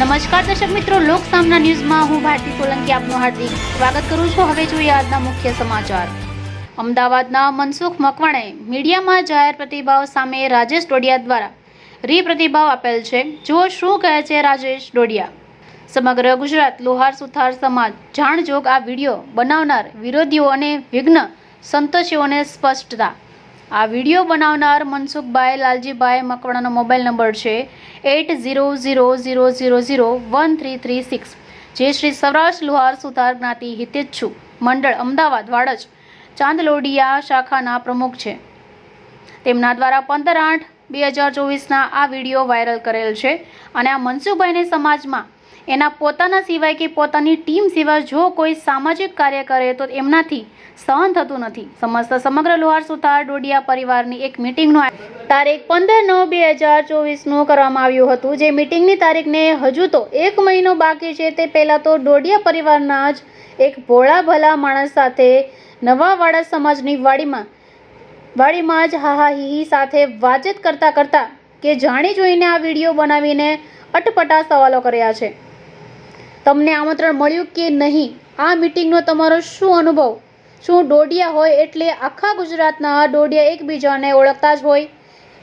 નમસ્કાર દર્શક મિત્રો, લોક સામના ન્યૂઝમાં હું ભારતી સોલંકી આપનું હાર્દિક સ્વાગત કરું છું. હવે જોઈએ આજના મુખ્ય સમાચાર. અમદાવાદના મનસુખ મકવાણે મીડિયામાં જાહેર પ્રતિભાવ સામે રાજેશ ડોડિયા દ્વારા રી પ્રતિભાવ આપેલ છે. જુઓ શું કહે છે રાજેશ ડોડિયા. સમગ્ર ગુજરાત લોહાર સુથાર સમાજ જાણજોગ આ વીડિયો બનાવનાર વિરોધીઓ અને વિઘ્ન સંતોષીઓને સ્પષ્ટતા આ વીડિયો બનાવનાર મનસુખભાઈ લાલજીભાઈ મકવાણાનો મોબાઈલ નંબર છે eight zero zero zero zero zero one three three six. જે શ્રી સૌરાષ્ટ્ર લુહાર સુથાર જ્ઞાતિ હિતેચ્છુ. મંડળ અમદાવાદ, વાડજ. ચાંદલોડિયા શાખાના પ્રમુખ છે. તેમના દ્વારા પંદર આઠ બે હજાર ચોવીસના આ વીડિયો વાયરલ કરેલ છે અને આ મનસુખભાઈને સમાજમાં એના પોતાના સિવાય કે પોતાની ટીમ સિવાય જો કોઈ સામાજિક કાર્ય કરે તો એમનાથી સહન થતું નથી. સમસ્ત સમગ્ર લોહાર સુથાર ડોડિયા પરિવારની એક મિટિંગનું તારીખ પંદર નવ બે હજાર ચોવીસનું કરવામાં આવ્યું હતું. જે મિટિંગની તારીખને હજુ તો એક મહિનો બાકી છે તે પહેલાં તો ડોડિયા પરિવારના જ એક ભોળા ભલા માણસ સાથે નવા વાડા સમાજની વાડીમાં વાડીમાં જ હાહા હીહી સાથે વાતચીત કરતાં કરતાં કે જાણી જોઈને આ વીડિયો બનાવીને અટપટા સવાલો કર્યા છે. તમને આમંત્રણ મળ્યું કે નહીં? આ મિટિંગનો તમારો શું અનુભવ? શું ડોડિયા હોય એટલે આખા ગુજરાતના ડોડિયા એકબીજાને ઓળખતા જ હોય?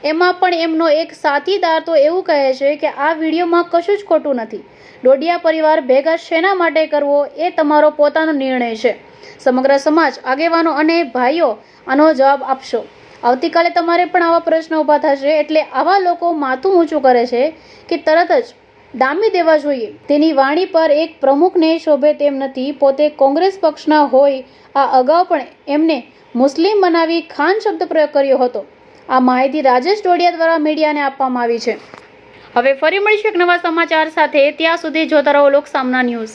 એમાં પણ એમનો એક સાથીદાર તો એવું કહે છે કે આ વિડીયોમાં કશું જ ખોટું નથી. ડોડિયા પરિવાર ભેગા શેના માટે કરવો એ તમારો પોતાનો નિર્ણય છે. સમગ્ર સમાજ, આગેવાનો અને ભાઈઓ આનો જવાબ આપશો. આવતીકાલે તમારે પણ આવા પ્રશ્નો ઊભા થશે એટલે આવા લોકો માથું ઊંચું કરે છે કે તરત જ ડામી દેવા જોઈએ. તેની વાણી પર એક પ્રમુખને શોભે તેમ નથી, પોતે કોંગ્રેસ પક્ષના હોય, આ અગાઉ પણ એમને મુસ્લિમ બનાવી ખાન શબ્દ પ્રયોગ કર્યો હતો. આ માહિતી રાજેશ ડોડિયા દ્વારા મીડિયાને આપવામાં આવી છે. હવે ફરી મળીશું એક નવા સમાચાર સાથે. ત્યાં સુધી જોતા રહો લોક સામના ન્યૂઝ.